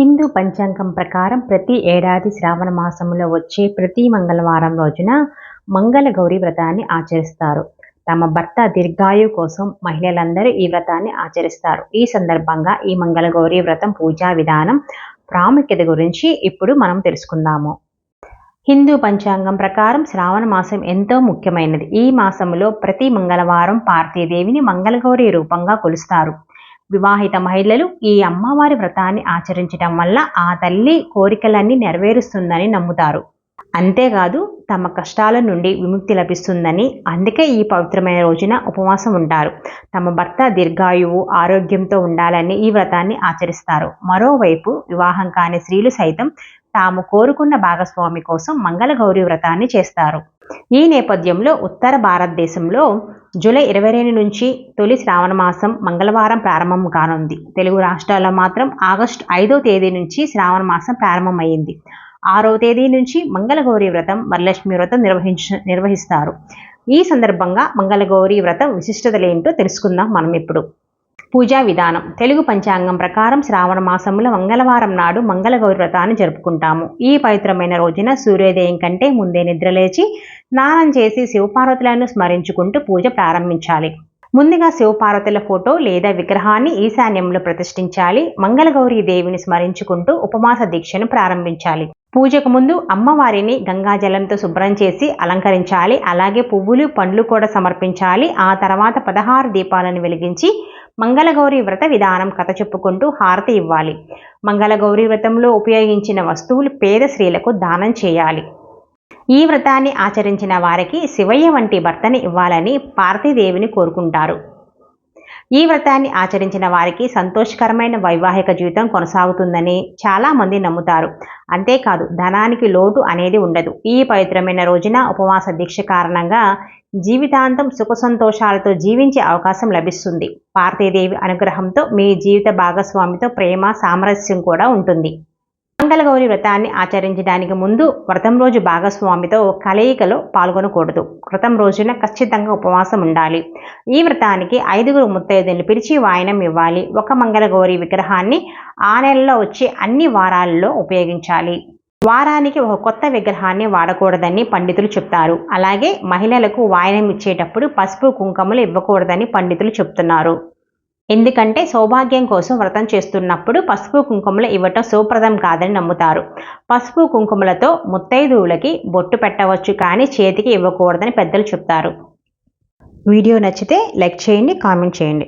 హిందూ పంచాంగం ప్రకారం ప్రతి ఏడాది శ్రావణ మాసంలో వచ్చే ప్రతి మంగళవారం రోజున మంగళ గౌరీ వ్రతాన్ని ఆచరిస్తారు. తమ భర్త దీర్ఘాయు కోసం మహిళలందరూ ఈ వ్రతాన్ని ఆచరిస్తారు. ఈ సందర్భంగా ఈ మంగళ గౌరీ వ్రతం పూజా విధానం ప్రాముఖ్యత గురించి ఇప్పుడు మనం తెలుసుకుందాము. హిందూ పంచాంగం ప్రకారం శ్రావణ మాసం ఎంతో ముఖ్యమైనది. ఈ మాసంలో ప్రతి మంగళవారం పార్తీదేవిని మంగళగౌరి రూపంగా కొలుస్తారు. వివాహిత మహిళలు ఈ అమ్మవారి వ్రతాన్ని ఆచరించడం వల్ల ఆ తల్లి కోరికలన్నీ నెరవేరుస్తుందని నమ్ముతారు. అంతేకాదు తమ కష్టాల నుండి విముక్తి లభిస్తుందని అందుకే ఈ పవిత్రమైన రోజున ఉపవాసం ఉంటారు. తమ భర్త దీర్ఘాయువు ఆరోగ్యంతో ఉండాలని ఈ వ్రతాన్ని ఆచరిస్తారు. మరోవైపు వివాహం కాని స్త్రీలు సైతం తాము కోరుకున్న భాగస్వామి కోసం మంగళగౌరి వ్రతాన్ని చేస్తారు. ఈ నేపథ్యంలో ఉత్తర భారతదేశంలో జూలై ఇరవై రెండు నుంచి తొలి శ్రావణ మాసం మంగళవారం ప్రారంభం కానుంది. తెలుగు రాష్ట్రాల్లో మాత్రం ఆగస్టు ఐదో తేదీ నుంచి శ్రావణ మాసం ప్రారంభమైంది ఆరో తేదీ నుంచి మంగళగౌరి వ్రతం వరలక్ష్మి వ్రతం నిర్వహించ నిర్వహిస్తారు. ఈ సందర్భంగా మంగళగౌరి వ్రతం విశిష్టతలేంటో తెలుసుకుందాం మనం ఇప్పుడు. పూజా విధానం. తెలుగు పంచాంగం ప్రకారం శ్రావణ మాసంలో మంగళవారం నాడు మంగళగౌరి వ్రతాన్ని జరుపుకుంటాము. ఈ పవిత్రమైన రోజున సూర్యోదయం కంటే ముందే నిద్రలేచి స్నానం చేసి శివపార్వతులను స్మరించుకుంటూ పూజ ప్రారంభించాలి. ముందుగా శివపార్వతుల ఫోటో లేదా విగ్రహాన్ని ఈశాన్యంలో ప్రతిష్ఠించాలి. మంగళగౌరి దేవిని స్మరించుకుంటూ ఉపమాస దీక్షను ప్రారంభించాలి. పూజకు ముందు అమ్మవారిని గంగాజలంతో శుభ్రం చేసి అలంకరించాలి. అలాగే పువ్వులు పండ్లు కూడా సమర్పించాలి. ఆ తర్వాత పదహారు దీపాలను వెలిగించి మంగళగౌరి వ్రత విధానం కథ చెప్పుకుంటూ హారతి ఇవ్వాలి. మంగళగౌరి వ్రతంలో ఉపయోగించిన వస్తువులు పేద స్త్రీలకు దానం చేయాలి. ఈ వ్రతాన్ని ఆచరించిన వారికి శివయ్య వంటి భర్తని ఇవ్వాలని పార్వతీదేవిని కోరుకుంటారు. ఈ వ్రతాన్ని ఆచరించిన వారికి సంతోషకరమైన వైవాహిక జీవితం కొనసాగుతుందని చాలామంది నమ్ముతారు. అంతేకాదు ధనానికి లోటు అనేది ఉండదు. ఈ పవిత్రమైన రోజున ఉపవాస దీక్ష కారణంగా జీవితాంతం సుఖ సంతోషాలతో జీవించే అవకాశం లభిస్తుంది. పార్తీదేవి అనుగ్రహంతో మీ జీవిత భాగస్వామితో ప్రేమ సామరస్యం కూడా ఉంటుంది. మంగళగౌరి వ్రతాన్ని ఆచరించడానికి ముందు వ్రతం రోజు భాగస్వామితో కలయికలో పాల్గొనకూడదు. వ్రతం రోజున ఖచ్చితంగా ఉపవాసం ఉండాలి. ఈ వ్రతానికి ఐదుగురు ముత్తైదుని పిలిచి వాయనం ఇవ్వాలి. ఒక మంగళగౌరి విగ్రహాన్ని ఆ నెలలో వచ్చే అన్ని వారాల్లో ఉపయోగించాలి. వారానికి ఒక కొత్త విగ్రహాన్ని వాడకూడదని పండితులు చెప్తారు. అలాగే మహిళలకు వాయనం ఇచ్చేటప్పుడు పసుపు కుంకుమలు ఇవ్వకూడదని పండితులు చెప్తున్నారు. ఎందుకంటే సౌభాగ్యం కోసం వ్రతం చేస్తున్నప్పుడు పసుపు కుంకుమలు ఇవ్వటం సుప్రదం కాదని నమ్ముతారు. పసుపు కుంకుమలతో ముత్తైదువులకి బొట్టు పెట్టవచ్చు కానీ చేతికి ఇవ్వకూడదని పెద్దలు చెప్తారు. వీడియో నచ్చితే లైక్ చేయండి కామెంట్ చేయండి.